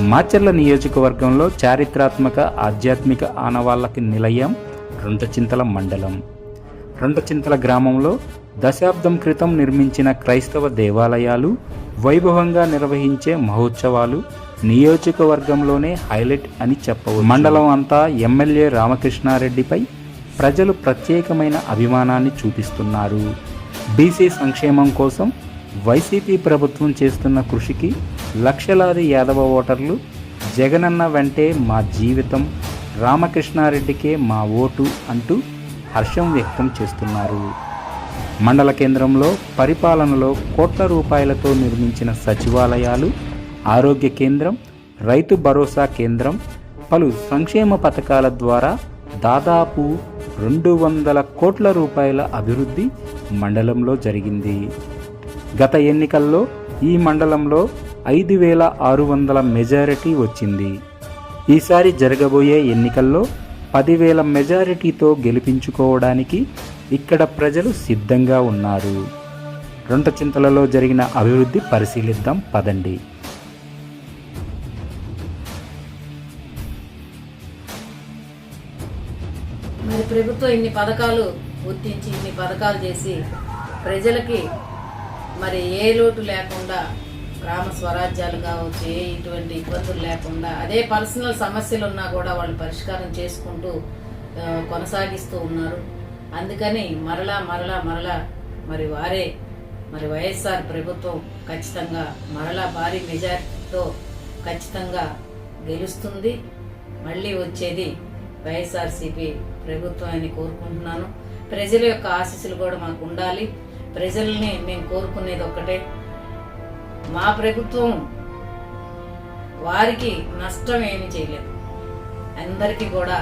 మాచర్ల నియోజకవర్గంలో చారిత్రాత్మక ఆధ్యాత్మిక ఆనవాళ్ళకి నిలయం రెంటచింతల మండలం. రెంటచింతల గ్రామంలో దశాబ్దం క్రితం నిర్మించిన క్రైస్తవ దేవాలయాలు వైభవంగా నిర్వహించే మహోత్సవాలు నియోజకవర్గంలోనే హైలైట్ అని చెప్పవచ్చు. మండలం అంతా ఎమ్మెల్యే రామకృష్ణారెడ్డిపై ప్రజలు ప్రత్యేకమైన అభిమానాన్ని చూపిస్తున్నారు. బీసీ సంక్షేమం కోసం వైసీపీ ప్రభుత్వం చేస్తున్న కృషికి లక్షలాది యాదవ ఓటర్లు జగనన్న వెంటే మా జీవితం రామకృష్ణారెడ్డికే మా ఓటు అంటూ హర్షం వ్యక్తం చేస్తున్నారు. మండల కేంద్రంలో పరిపాలనలో కోట్ల రూపాయలతో నిర్మించిన సచివాలయాలు ఆరోగ్య కేంద్రం రైతు భరోసా కేంద్రం పలు సంక్షేమ పథకాల ద్వారా దాదాపు రెండు వందల కోట్ల రూపాయల అభివృద్ధి మండలంలో జరిగింది. గత ఎన్నికల్లో ఈ మండలంలో ఐదు వేల ఆరు వందల మెజారిటీ వచ్చింది. ఈసారి జరగబోయే ఎన్నికల్లో పదివేల మెజారిటీతో గెలిపించుకోవడానికి ఇక్కడ ప్రజలు సిద్ధంగా ఉన్నారు. రొంటచింతలలో జరిగిన అభివృద్ధి పరిశీలిద్దాం పదండి. మరి ప్రభుత్వం ఇన్ని పథకాలు గుర్తించి ఇన్ని పథకాలు చేసి ప్రజలకి మరి ఏ లోటు లేకుండా గ్రామ స్వరాజ్యాలు కావచ్చు ఏ ఇటువంటి ఇబ్బందులు లేకుండా అదే పర్సనల్ సమస్యలు ఉన్నా కూడా వాళ్ళు పరిష్కారం చేసుకుంటూ కొనసాగిస్తూ ఉన్నారు. అందుకని మరలా మరలా మరలా మరి వారే మరి వైఎస్ఆర్ ప్రభుత్వం ఖచ్చితంగా మరలా భారీ మెజారిటీతో ఖచ్చితంగా గెలుస్తుంది. మళ్ళీ వచ్చేది వైఎస్ఆర్సీపీ ప్రభుత్వం అని కోరుకుంటున్నాను. ప్రజల యొక్క ఆశీస్సులు కూడా మాకు ఉండాలి. ప్రజల్ని మేము కోరుకునేది ఒక్కటే. మా ప్రభుత్వం వారికి నష్టం ఏమి చేయలేదు. అందరికీ కూడా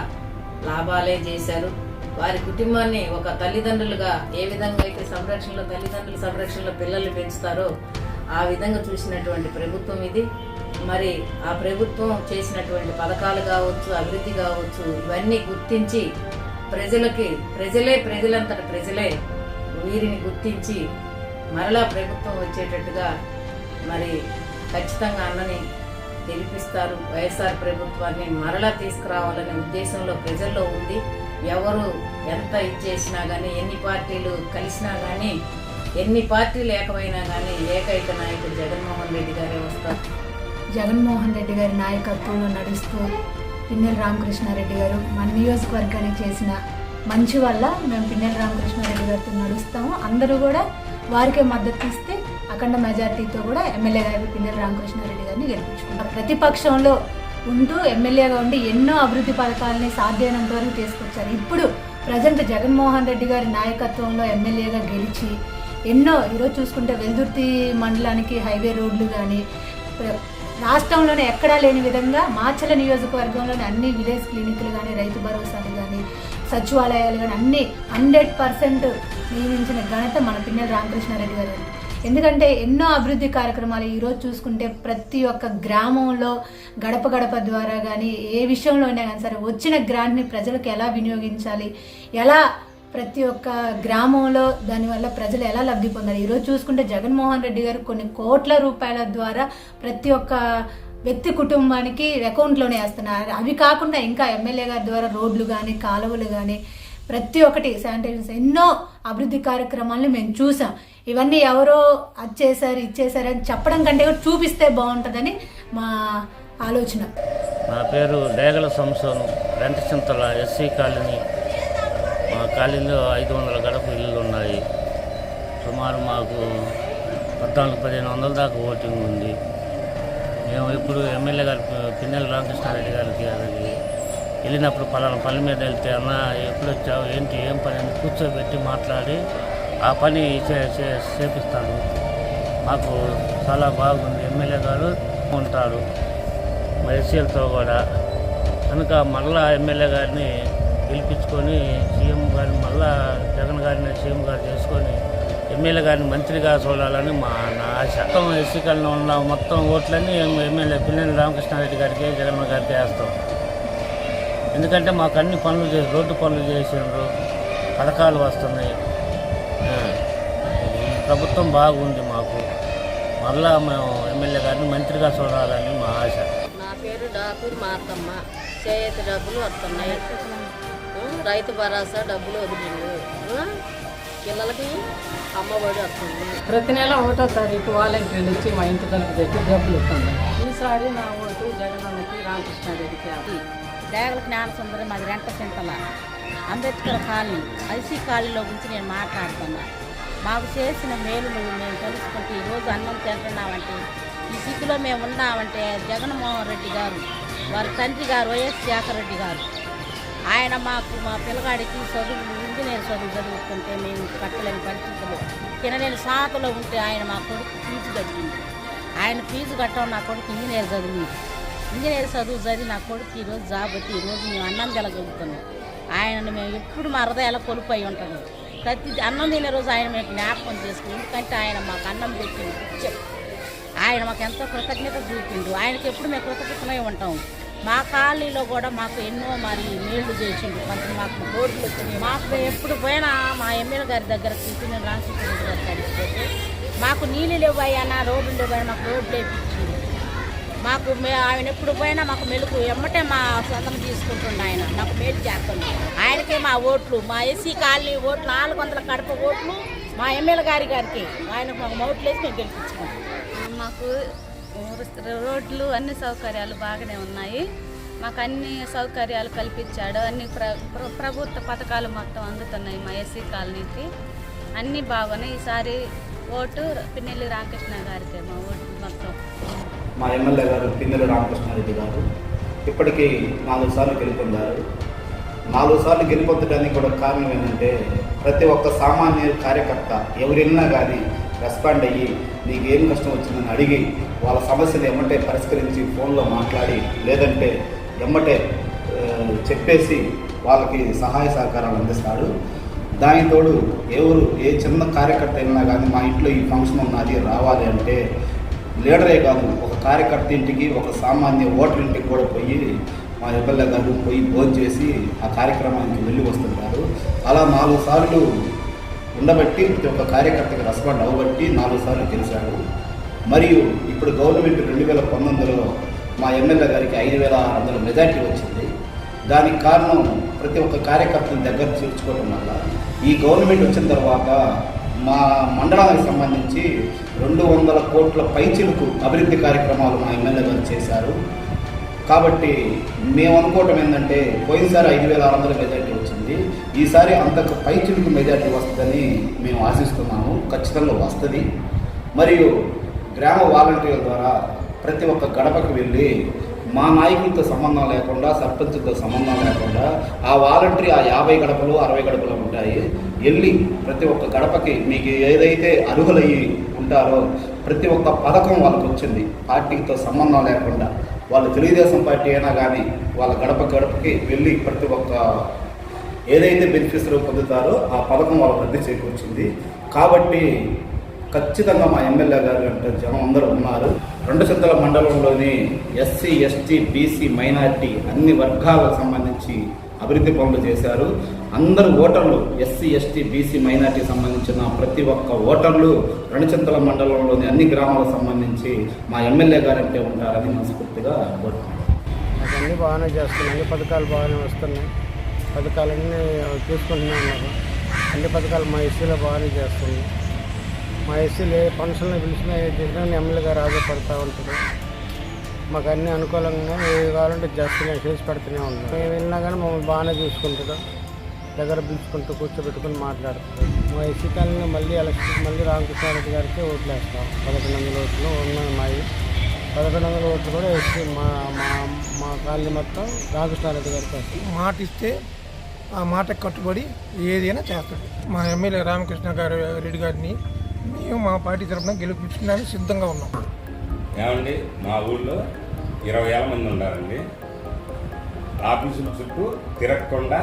లాభాలే చేశారు. వారి కుటుంబాన్ని ఒక తల్లిదండ్రులుగా ఏ విధంగా అయితే సంరక్షణలో తల్లిదండ్రుల సంరక్షణలో పిల్లల్ని పెంచుతారో ఆ విధంగా చూసినటువంటి ప్రభుత్వం ఇది. మరి ఆ ప్రభుత్వం చేసినటువంటి పథకాలు కావచ్చు అభివృద్ధి కావచ్చు ఇవన్నీ గుర్తించి ప్రజలకి ప్రజలే ప్రజలంతట ప్రజలే వీరిని గుర్తించి మరలా ప్రభుత్వం వచ్చేటట్టుగా మరి ఖచ్చితంగా అన్నని గెలిపిస్తారు. వైఎస్ఆర్ ప్రభుత్వాన్ని మరలా తీసుకురావాలనే ఉద్దేశంలో ప్రజల్లో ఉంది ఎవరు ఎంత ఇచ్చేసినా కానీ ఎన్ని పార్టీలు కలిసినా కానీ ఎన్ని పార్టీలు ఏకమైనా కానీ ఏకైక నాయకుడు జగన్మోహన్ రెడ్డి గారే వస్తారు. జగన్మోహన్ రెడ్డి గారి నాయకత్వంలో నడుస్తూ పిన్నెల రామకృష్ణారెడ్డి గారు మన నియోజకవర్గానికి చేసిన మంచి వల్ల మేము పిన్నెల రామకృష్ణారెడ్డి గారితో నడుస్తాము. అందరూ కూడా వారికే మద్దతు ఇస్తే అఖండ మెజార్టీతో కూడా ఎమ్మెల్యే గారి పిన్నెల రామకృష్ణారెడ్డి గారిని గెలిపించుకుంటాం ప్రతిపక్షంలో ఉంటూ ఎమ్మెల్యేగా ఉండి ఎన్నో అభివృద్ధి పథకాలని సాధ్యమైనంత వరకు తీసుకొచ్చారు. ఇప్పుడు ప్రజెంట్ జగన్మోహన్ రెడ్డి గారి నాయకత్వంలో ఎమ్మెల్యేగా గెలిచి ఎన్నో ఈరోజు చూసుకుంటే వెల్దుర్తి మండలానికి హైవే రోడ్లు కానీ రాష్ట్రంలోనే ఎక్కడా లేని విధంగా మాచల నియోజకవర్గంలోని అన్ని విలేజ్ క్లినిక్లు కానీ రైతు భరోసాలు కానీ సచివాలయాలు కానీ అన్ని హండ్రెడ్ పర్సెంట్ నియమించిన ఘనత మన పిన్నెల రామకృష్ణారెడ్డి గారు. ఎందుకంటే ఎన్నో అభివృద్ధి కార్యక్రమాలు ఈరోజు చూసుకుంటే ప్రతి ఒక్క గ్రామంలో గడప గడప ద్వారా కానీ ఏ విషయంలో అయినా కానీ సరే వచ్చిన గ్రాంట్ని ప్రజలకు ఎలా వినియోగించాలి? ఎలా ప్రతి ఒక్క గ్రామంలో దానివల్ల ప్రజలు ఎలా లబ్ధి పొందారు? ఈరోజు చూసుకుంటే జగన్మోహన్ రెడ్డి గారు కొన్ని కోట్ల రూపాయల ద్వారా ప్రతి ఒక్క వ్యక్తి కుటుంబానికి అకౌంట్లోనే వేస్తున్నారు. అవి కాకుండా ఇంకా ఎమ్మెల్యే గారి ద్వారా రోడ్లు కానీ కాలువలు కానీ ప్రతి ఒక్కటి శానిటైజర్స్ ఎన్నో అభివృద్ధి కార్యక్రమాలను మేము చూసాం. ఇవన్నీ ఎవరో అది చేశారు ఇచ్చేశారు అని చెప్పడం కంటే కూడా చూపిస్తే బాగుంటుందని మా ఆలోచన. నా పేరు Degala Samson Rentachintala SC colony కాలనీలో ఐదు వందల గడప ఇళ్ళు ఉన్నాయి. సుమారు మాకు పద్నాలుగు పదిహేను వందల దాకా ఓటింగ్ ఉంది. మేము ఇప్పుడు ఎమ్మెల్యే గారి పిన్నెల రామకృష్ణారెడ్డి గారికి అది వెళ్ళినప్పుడు పలానా పని మీద వెళ్తే అన్న ఎప్పుడు వచ్చావు? ఏంటి? ఏం పని? అని కూర్చోబెట్టి మాట్లాడి ఆ పని చేపిస్తాను. మాకు చాలా బాగుంది. ఎమ్మెల్యే గారు ఉంటారు. మా ఎస్సీలతో కూడా. కనుక మరలా ఎమ్మెల్యే గారిని పిలిపించుకొని సీఎం జగన్ గారిని సీఎం గారు చేసుకొని ఎమ్మెల్యే గారిని మంత్రిగా చూడాలని మా నా ఆశ మొత్తం ఎస్సీ ఉన్న మొత్తం ఓట్లన్నీ ఎమ్మెల్యే పిల్లలు రామకృష్ణారెడ్డి గారికి జగన్ గారికి వేస్తాం. ఎందుకంటే మాకు అన్ని పనులు చేసి రోడ్డు పనులు చేసిండ్రు. పథకాలు వస్తున్నాయి. ప్రభుత్వం బాగుంది మాకు. మళ్ళా మేము ఎమ్మెల్యే గారిని మంత్రిగా చూడాలని మా ఆశ. నా పేరు మా అత్తమ్మ చేతి డబ్బులు వస్తున్నాయి. రైతు భరోసా డబ్బులు వదిలిండు. పిల్లలకి అమ్మఒడి వస్తుంది. ప్రతి నెల ఒకటో తారీఖు వాలంటీర్లు వచ్చి మా ఇంటి తలుపు తెచ్చి డబ్బులు ఇస్తుంది ఈసారి నా ఓటు జగనన్నకి రామకృష్ణారెడ్డికి అది. దేగల జ్ఞాన సుందరం మాది Rentachintala. Ambedkar colony IC కాలనీలో గురించి నేను మాట్లాడుతున్నా. మాకు చేసిన మేలులు మేము తెలుసుకుంటే ఈరోజు అన్నం తింటున్నామంటే ఈ స్థితిలో మేము ఉన్నామంటే జగన్మోహన్ రెడ్డి గారు వారి తండ్రి గారు వైఎస్ శేఖర్ రెడ్డి గారు ఆయన మాకు మా పిల్లగాడికి చదువులు ఇంజనీర్ చదువు చదువుకుంటే మేము కట్టలేని పరిస్థితులు. తినలేని సాతలో ఉంటే ఆయన మా కొడుకు ఫీజు కట్టింది ఆయన ఫీజు కట్టడం నా కొడుకు ఇంజనీర్ చదివింది ఇంజనీర్ చదువు చదివి నా కొడుకు ఈరోజు జాబ్ వచ్చి ఈరోజు మేము అన్నం తెలగలుగుతున్నాం ఆయనను మేము ఎప్పుడు మా హృదయాల కొలుపై ఉంటాము. ప్రతి అన్నం తినే రోజు ఆయన మేము జ్ఞాపకం చేసుకుని ఎందుకంటే ఆయన మాకు అన్నం పెట్టింది ఆయన మాకు ఎంతో కృతజ్ఞత చూపిండు. ఆయనకి ఎప్పుడు మేము కృతజ్ఞతమై ఉంటాం మా కాలనీలో కూడా మాకు ఎన్నో మరి మేళ్ళు చేసిండు. కొంత మాకు రోడ్లు వచ్చినాయి మాకు ఎప్పుడు పోయినా మా ఎమ్మెల్యే గారి దగ్గర కూర్చుని రామకృష్ణ గారి కలిసిపోతే మాకు నీళ్ళు లేవయ్యా రోడ్లు లేవయ్యా మాకు రోడ్లు వేపించింది మాకు మే- ఆయన ఎప్పుడు పోయినా మాకు మెలుగు ఎమ్మటే మా సొంతం తీసుకుంటుండే ఆయన. నాకు మేలు చేస్తుంది ఆయనకే మా ఓట్లు మా ఎస్సీ కాలనీ ఓట్లు నాలుగు వందల కడప ఓట్లు మా ఎమ్మెల్యే గారి గారికి. ఆయన మాకు ఓట్లు వేసి మేము గెలిపించుకున్నాం. మాకు రోడ్లు అన్ని సౌకర్యాలు బాగానే ఉన్నాయి. మాకు అన్ని సౌకర్యాలు కల్పించాడు. అన్ని ప్ర ప్రభుత్వ పథకాలు మొత్తం అందుతున్నాయి మా ఎస్సీ కాలనీకి. అన్నీ బాగున్నాయి. ఈసారి ఓటు పిన్నెల్లి రామకృష్ణ గారికి మా ఓటు మొత్తం. మా ఎమ్మెల్యే గారు పిన్నెల్లి రామకృష్ణారెడ్డి గారు ఇప్పటికీ నాలుగు సార్లు గెలుపొందారు. నాలుగు సార్లు గెలుపొందడానికి కూడా కారణం ఏంటంటే ప్రతి ఒక్క సామాన్య కార్యకర్త ఎవరిన్నా కానీ రెస్పాండ్ అయ్యి నీకు ఏం కష్టం వచ్చిందని అడిగి వాళ్ళ సమస్యలు ఎమ్మటే పరిష్కరించి ఫోన్లో మాట్లాడి లేదంటే ఎమ్మటే చెప్పేసి వాళ్ళకి సహాయ సహకారాలు అందిస్తాడు. దానికి తోడు ఎవరు ఏ చిన్న కార్యకర్త అయినా కానీ మా ఇంట్లో ఈ ఫంక్షన్ ఉన్నది రావాలి అంటే లీడరే కాదు ఒక కార్యకర్త ఇంటికి ఒక సామాన్య ఓటర్ ఇంటికి కూడా పోయి మా ఎమ్మెల్యే గారు పోయి భోజనం చేసి ఆ కార్యక్రమానికి వెళ్ళి వస్తుంటారు. అలా నాలుగు సార్లు ఉండబట్టి ప్రతి ఒక్క కార్యకర్తకి రెస్పాండ్ అవ్వబట్టి నాలుగు సార్లు గెలిచాడు. మరియు ఇప్పుడు గవర్నమెంట్ రెండు వేల పంతొమ్మిదిలో మా ఎమ్మెల్యే గారికి ఐదు వేల ఆరు వందల మెజార్టీ వచ్చింది. దానికి కారణం ప్రతి ఒక్క కార్యకర్తను దగ్గర చేర్చుకోవడం వల్ల ఈ గవర్నమెంట్ వచ్చిన తర్వాత మా మండలానికి సంబంధించి రెండు వందల కోట్ల పైచిలకు అభివృద్ధి కార్యక్రమాలు మా ఎమ్మెల్యే గారు చేశారు. కాబట్టి మేము అనుకోవటం ఏంటంటే పోయినసారి ఐదు వేల ఆరు వందల మెజార్టీ వచ్చింది. ఈసారి అంతకు పైచిలకు మెజార్టీ వస్తుందని మేము ఆశిస్తున్నాము. ఖచ్చితంగా వస్తుంది. మరియు గ్రామ వాలంటీర్ల ద్వారా ప్రతి ఒక్క గడపకు వెళ్ళి మా నాయకులతో సంబంధం లేకుండా సర్పంచులతో సంబంధం లేకుండా ఆ వాలంటరీ ఆ యాభై గడపలు అరవై గడపలు ఉంటాయి. వెళ్ళి ప్రతి ఒక్క గడపకి మీకు ఏదైతే అర్హులయ్యి ఉంటారో ప్రతి ఒక్క పథకం వాళ్ళకి వచ్చింది. పార్టీతో సంబంధం లేకుండా. వాళ్ళు తెలుగుదేశం పార్టీ అయినా కానీ వాళ్ళ గడప గడపకి వెళ్ళి ప్రతి ఒక్క ఏదైతే బెనిఫిట్స్ పొందుతారో ఆ పథకం వాళ్ళకి రద్దు చేకూర్చింది కాబట్టి ఖచ్చితంగా మా ఎమ్మెల్యే గారు అంటే జనం అందరూ ఉన్నారు. రెండు చింతల మండలంలోని ఎస్సీ ఎస్టీ బీసీ మైనార్టీ అన్ని వర్గాలకు సంబంధించి అభివృద్ధి పనులు చేశారు. అందరు ఓటర్లు ఎస్సీ ఎస్టీ బీసీ మైనార్టీకి సంబంధించిన ప్రతి ఒక్క ఓటర్లు రణచింతల మండలంలోని అన్ని గ్రామాలకు సంబంధించి మా ఎమ్మెల్యే గారంటే ఉంటారని మనస్ఫూర్తిగా కోరుతున్నాను అన్నీ బాగానే చేస్తున్నాయి. అన్ని పథకాలు బాగానే వస్తున్నాయి. పథకాలన్నీ చూసుకుంటున్నాను అన్ని పథకాలు మా ఎస్సీలో బాగానే చేస్తున్నాయి. మా ఎస్సీలు ఏ ఫంక్షన్లో పిలిచినా ఏ చేసినా ఎమ్మెల్యే గారు ఆధారపడతా ఉంటారు. మాకు అన్ని అనుకూలంగా ఏవి కావాలంటే చేస్తూనే చేసి పెడుతూనే ఉన్నాం మేము వెళ్ళినా కానీ మమ్మల్ని బాగానే చూసుకుంటారు. దగ్గర పిలుచుకుంటూ కూర్చోబెట్టుకుని మాట్లాడుతారు. మా ఎస్సీ కాలంలో మళ్ళీ ఎలక్షన్ మళ్ళీ రామకృష్ణారెడ్డి గారికి ఓట్లు వేస్తాం పదకొండు వందల ఓట్లు ఉన్నాయి మావి పదకొండు వందల ఓట్లు కూడా ఎస్సీ మా మా మా కాలనీ మొత్తం రామకృష్ణారెడ్డి గారికి వేస్తాం మాట ఇస్తే ఆ మాటకు కట్టుబడి ఏదైనా చేస్తాడు. మా ఎమ్మెల్యే రామకృష్ణ గారు రెడ్డి గారిని మేము మా పార్టీ తరఫున గెలిపించడానికి సిద్ధంగా ఉన్నాం. ఏమండి? మా ఊళ్ళో ఇరవై ఏళ్ళ మంది ఉన్నారండి ఆఫీసుల చుట్టూ తిరగకుండా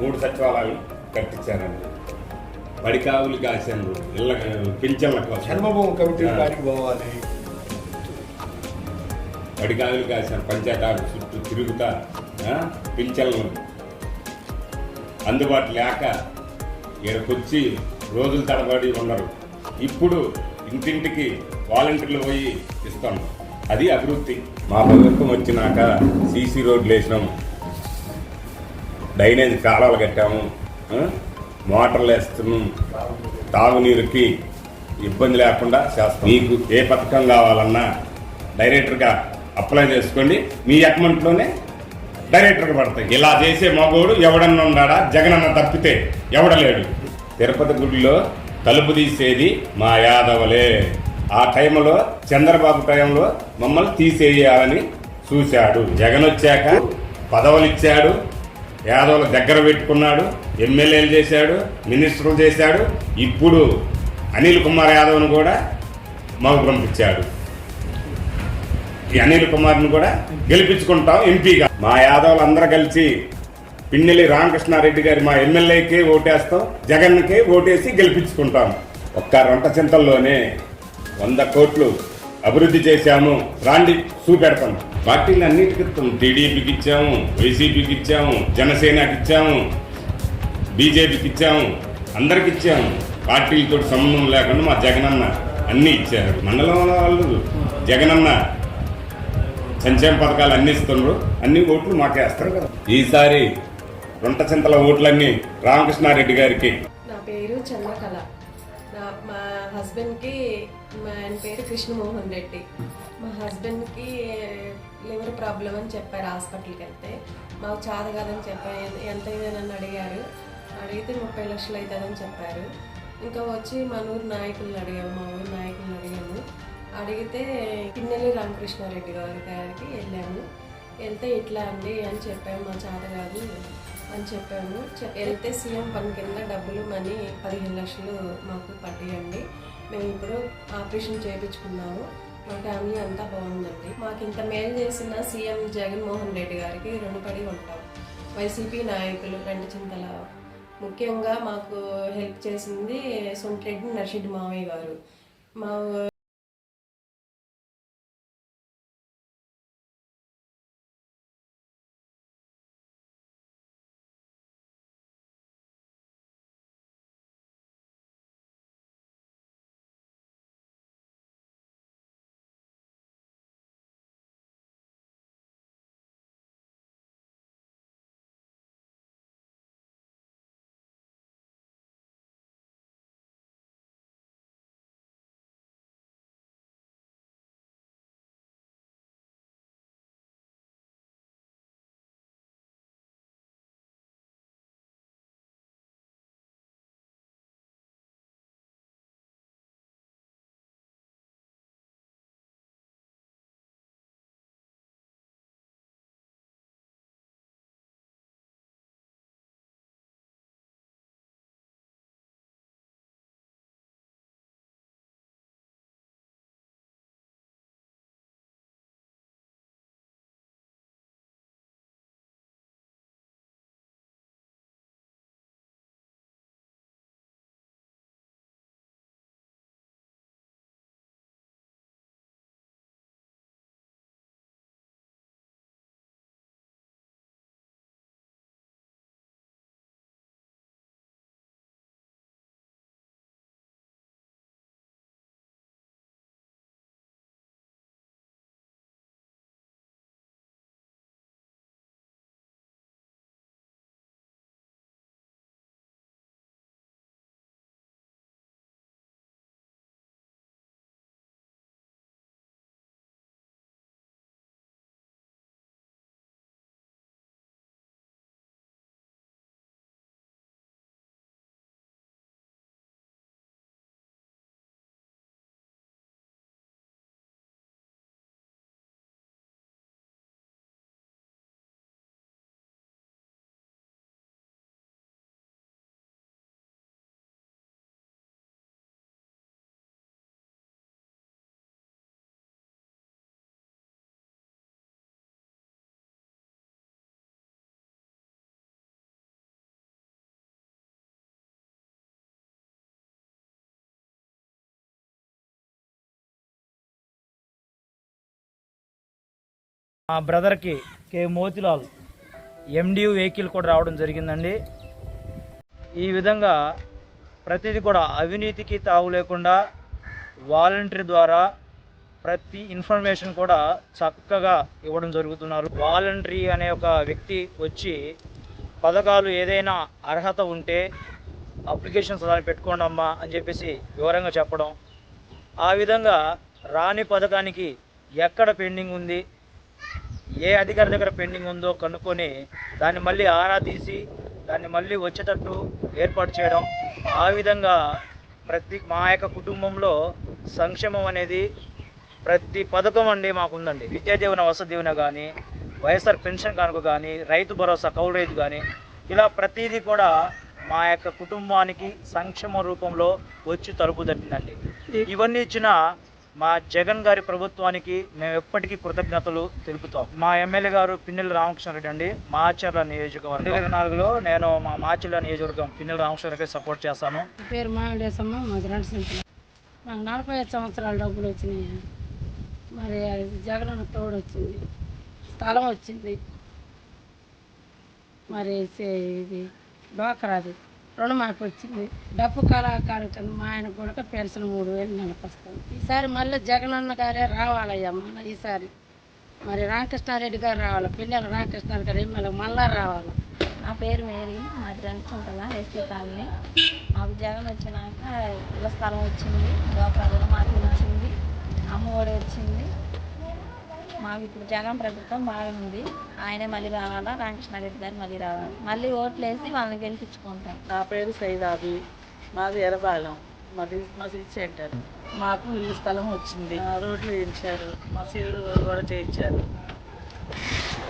మూడు సచివాలయాలు కట్టించారండి. పడికావులు కాశారు ఇళ్ళ పింఛన్ల కోసం. జన్మభూమి కమిటీ పోవాలి. పడికావులు కాశారు పంచాయతీ ఆఫీస్ చుట్టూ తిరుగుతా పింఛన్లు అందుబాటు లేక ఇక్కడికొచ్చి రోజులు తడబడి ఉన్నారు. ఇప్పుడు ఇంటింటికి వాలంటీర్లు పోయి ఇస్తాం. అది అభివృద్ధి. మా ప్రభుత్వం వచ్చినాక సీసీ రోడ్లు వేసినాం. డ్రైనేజ్ కాలాలు కట్టాము. మోటార్లు వేస్తున్నాం. తాగునీరుకి ఇబ్బంది లేకుండా చేస్తాం. మీకు ఏ పథకం కావాలన్నా డైరెక్టర్గా అప్లై చేసుకోండి. మీ అకౌంట్లోనే డైరెక్టర్గా పడతాయి. ఇలా చేసే మగోడు ఎవడన్నా ఉన్నాడా? జగనన్న తప్పితే ఎవడలేడు తిరుపతి గుడిలో తలుపు తీసేది మా యాదవలే. ఆ టైంలో చంద్రబాబు టైంలో మమ్మల్ని తీసేయాలని చూశాడు. జగన్ వచ్చాక పదవులు ఇచ్చాడు యాదవుల దగ్గర పెట్టుకున్నాడు. ఎమ్మెల్యేలు చేశాడు. మినిస్టర్లు చేశాడు. ఇప్పుడు అనిల్ కుమార్ యాదవ్ను కూడా మాకు పంపించాడు. ఈ అనిల్ కుమార్ని కూడా గెలిపించుకుంటాం ఎంపీగా. మా యాదవులు అందరూ కలిసి పిన్నెల్లి రామకృష్ణారెడ్డి గారి మా ఎమ్మెల్యేకే ఓటేస్తాం జగన్కే ఓటేసి గెలిపించుకుంటాం. ఒక్క రొంట చింతల్లోనే వంద కోట్లు అభివృద్ధి చేశాము. రాండి చూపెడతాం. పార్టీలు అన్నిటికి ఇస్తాం టీడీపీకి ఇచ్చాము వైసీపీకి ఇచ్చాము జనసేనకి ఇచ్చాము బీజేపీకి ఇచ్చాము అందరికి ఇచ్చాము. పార్టీలతో సంబంధం లేకుండా మా జగనన్న అన్నీ ఇచ్చారు. మండలం వాళ్ళు జగనన్న సంక్షేమ పథకాలు అన్ని ఇస్తున్నారు. అన్ని ఓట్లు మాకేస్తారు కదా. ఈసారి రొంట చింతల ఓట్లన్నీ రామకృష్ణారెడ్డి గారికి. నా పేరు చంద్రకళ నా మా హస్బెండ్కి మా ఆయన పేరు కృష్ణమోహన్ రెడ్డి. మా హస్బెండ్కి లివర్ ప్రాబ్లం అని చెప్పారు హాస్పిటల్కి వెళ్తే. మాకు చాద కాదని చెప్పారు. ఎంత అయిందని అడిగారు. అడిగితే ముప్పై లక్షలు అవుతుందని చెప్పారు. ఇంకా వచ్చి మన ఊరు నాయకులను అడిగాము. మా ఊరు నాయకులను అడిగాము. అడిగితే పిన్నెల్లి రామకృష్ణారెడ్డి గారి గారికి వెళ్ళాము. వెళ్తే ఇట్లా అండి అని చెప్పాము మా చాత కాదు. అని చెప్పాము వెళ్తే సీఎం పని కింద డబ్బులు మనీ పదిహేను లక్షలు మాకు పట్టేయండి. మేము ఇప్పుడు ఆపరేషన్ చేయించుకున్నాము మా ఫ్యామిలీ అంతా బాగుందండి. మాకు ఇంత మేలు చేసిన సీఎం జగన్మోహన్ రెడ్డి గారికి రుణపడి ఉంటాం. వైసీపీ నాయకులు రెండు చింతల. ముఖ్యంగా మాకు హెల్ప్ చేసింది సొంటిరెడ్డి నర్షిడ్ మావయ్య గారు. మా మా బ్రదర్కి కే. మోతిలాల్ ఎండియు వెహికల్ కూడా రావడం జరిగిందండి. ఈ విధంగా ప్రతిదీ కూడా అవినీతికి తావు లేకుండా వాలంటరీ ద్వారా ప్రతి ఇన్ఫర్మేషన్ కూడా చక్కగా ఇవ్వడం జరుగుతున్నారు. వాలంటరీ అనే ఒక వ్యక్తి వచ్చి పథకాలు ఏదైనా అర్హత ఉంటే అప్లికేషన్స్ అలా పెట్టుకోండి అమ్మా అని చెప్పేసి వివరంగా చెప్పడం. ఆ విధంగా రాని పథకానికి ఎక్కడ పెండింగ్ ఉంది? ఏ అధికారి దగ్గర పెండింగ్ ఉందో కనుక్కొని దాన్ని మళ్ళీ ఆరా తీసి దాన్ని మళ్ళీ వచ్చేటట్టు ఏర్పాటు చేయడం. ఆ విధంగా ప్రతి మా యొక్క కుటుంబంలో సంక్షేమం అనేది ప్రతి పథకం అండి మాకుందండి. విద్యా దీవెన వసతి దీవెన కానీ వైఎస్ఆర్ పెన్షన్ కానుక కానీ రైతు భరోసా కౌలు రైతు కానీ ఇలా ప్రతిదీ కూడా మా యొక్క కుటుంబానికి సంక్షేమ రూపంలో వచ్చి తలుపు తట్టిందండి. ఇవన్నీ ఇచ్చిన మా జగన్ గారి ప్రభుత్వానికి మేము ఎప్పటికీ కృతజ్ఞతలు తెలుపుతాం. మా ఎమ్మెల్యే గారు పిన్నెల రామకృష్ణారెడ్డి అండి. మాచర్ల నియోజకవర్గం. రెండు వేల నాలుగులో నేను మా మాచర్ల నియోజకవర్గం పిన్నెల రామకృష్ణారెడ్డి సపోర్ట్ చేస్తాను. పేరు మామిడేసమ్మ మాకు నలభై ఐదు సంవత్సరాల డబ్బులు వచ్చినాయి. మరి అది జగన్ తోడు వచ్చింది. స్థలం వచ్చింది. మరి ఇది డోకరాది రుణమాఫీ వచ్చింది. డబ్బు కళాకారు కింద మా ఆయన కూడా పెన్షన్ మూడు వేలు నెలకు వస్తుంది ఈసారి మళ్ళీ జగనన్న గారే రావాలయ్యా మళ్ళీ ఈసారి. మరి రామకృష్ణారెడ్డి గారు రావాలి. పిల్లలు రామకృష్ణారెడ్డి గారు ఎమ్మెల్యే మళ్ళా రావాలి. నా పేరు మేరీ. మాది రంచుకుంటున్నా ఎస్టీ కాలనీ. మాకు జగన్ వచ్చినాక ఇళ్ళ స్థలం వచ్చింది గోపాల రుణమాఫీ వచ్చింది అమ్మఒడి వచ్చింది. మాకు ఇప్పుడు జగన్ ప్రభుత్వం బాగుంది. ఆయనే మళ్ళీ రావాలా? రామకృష్ణారెడ్డి గారు మళ్ళీ రావాలి. మళ్ళీ ఓట్లు వేసి వాళ్ళని గెలిపించుకుంటాం. నా పేరు సైదాబి. మాది ఎర్రబాలెం. మాది మసీద్ సెంటర్. మాకు ఇల్లు స్థలం వచ్చింది. ఆ, రోడ్లు వేయించారు. మసీదు కూడా చేయించారు.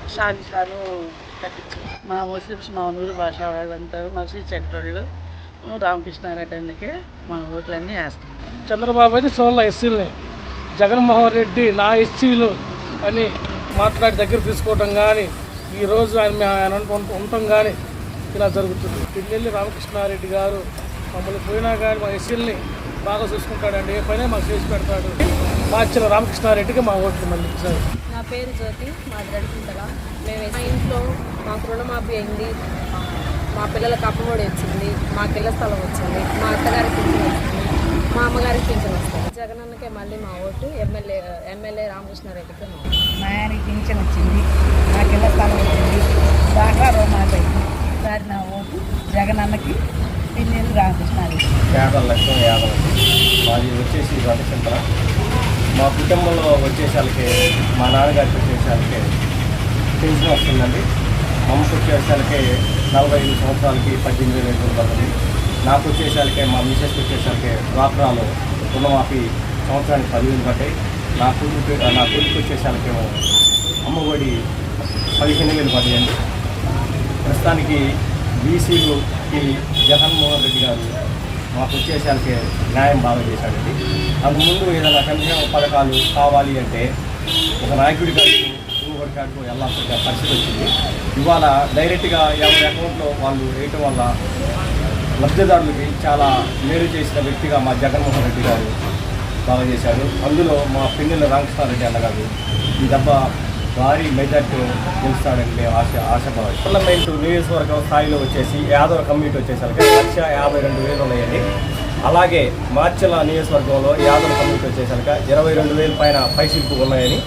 షాదీషాలు కట్టించారు. మా ముస్లిమ్స్ మా ఊరు భాష వాళ్ళంతా మసీద్ సెంటర్ వాళ్ళు. రామకృష్ణారెడ్డి అన్నికే మా ఓట్లన్నీ వేస్తాం చంద్రబాబు అయితే సోళ్ళ ఎస్సీలని. జగన్మోహన్ రెడ్డి నా ఎస్సీలు. అని మాట్లాడి దగ్గర తీసుకోవటం కానీ ఈరోజు ఆయన ఆయన ఉండటం కానీ ఇలా జరుగుతుంది. పిల్లెల్లి రామకృష్ణారెడ్డి గారు మమ్మల్ని పోయినా కానీ మా ఎస్సీలని బాగా చూసుకుంటాడండి. ఏ పనే మాకు చేసి పెడతాడు. మాచిన రామకృష్ణారెడ్డికి మా ఓట్లు మళ్ళీ సార్ నా పేరు జ్యోతి మాది రడిపింతగా మేము మా ఇంట్లో మాకు రుణమాఫీ అయింది. మా పిల్లలకు అమ్మఒడి వచ్చింది. మాకు ఇళ్ళ స్థలం వచ్చింది. మా అత్తగారికి పింఛన్ వచ్చింది. మా అమ్మగారికి పింఛన్ వస్తుంది. జగనన్నకే మళ్ళీ మా ఓటు. ఎమ్మెల్యే ఎమ్మెల్యే రామకృష్ణారెడ్డికి మా ఆయనకి పింఛన్ వచ్చింది. నాకు ఇళ్ళ స్థలం వచ్చింది. దాకా రోమాలు అయింది ఈసారి నా ఓటు జగన్ అన్నకి పిన్నెల్లి రామకృష్ణారెడ్డి. యాభై లక్షలు యాభై మాది వచ్చేసి రథచింతల మా కుటుంబంలో వచ్చేసరికి మా నాన్నగారికి వచ్చేసరికి పెన్షన్ వస్తుందండి. అమ్మకు వచ్చేసరికి నలభై ఐదు సంవత్సరాలకి పద్దెనిమిది వేల ఐదు వందలు పడుతుంది నాకు వచ్చేసరికి మా మిసెస్కి వచ్చేసరికి డ్వాక్రాలో రుణమాఫీ సంవత్సరానికి పదివేలు పడ్డాయి నా కూతురు నా కొడుకు వచ్చేసరికేమో అమ్మఒడి పదిహేను వేలు పడ్డాయండి. ప్రస్తుతానికి బీసీలుకి జగన్మోహన్ రెడ్డి గారు మాకు వచ్చేసరికి న్యాయం బాగా చేశాడండి. అంతకుముందు ఏదైనా సంక్షేమ పథకాలు కావాలి అంటే ఒక నాయకుడి కాడికి ఇంకొకటి కాడికి వెళ్ళాల్సిన పరిస్థితి వచ్చింది. ఇవాళ డైరెక్ట్గా ఎవరి అకౌంట్లో వాళ్ళు వేయటం వల్ల లబ్ధిదారులకి చాలా మేలు చేసిన వ్యక్తిగా మా జగన్మోహన్ రెడ్డి గారు బాగా చేశారు. అందులో మా పిన్నెల రామకృష్ణారెడ్డి అన్నగారు ఈ దెబ్బ భారీ మెజార్టీ గెలుస్తాడని మేము ఆశ ఆశపడాలి పార్లమెంట్ నియోజకవర్గం స్థాయిలో వచ్చేసి యాదవ కమ్యూనిటీ వచ్చేసరికి లక్ష యాభై రెండు వేలు ఉన్నాయండి. అలాగే మార్చల నియోజకవర్గంలో యాదవ కమ్యూనిటీ వచ్చేసరికి ఇరవై రెండు వేల పైన పైసీలకు ఉన్నాయని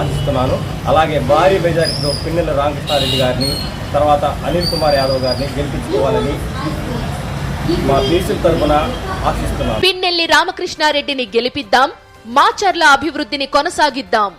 ఆశిస్తున్నాను. అలాగే భారీ మెజార్టీతో పిన్నెల రామకృష్ణారెడ్డి గారిని తర్వాత అనిల్ కుమార్ యాదవ్ గారిని గెలిపించుకోవాలని మా తరఫున ఆశిస్తున్నాను. పిన్నెల్లి రామకృష్ణారెడ్డిని గెలిపిద్దాం మాచర్ల అభివృద్ధిని కొనసాగిద్దాం.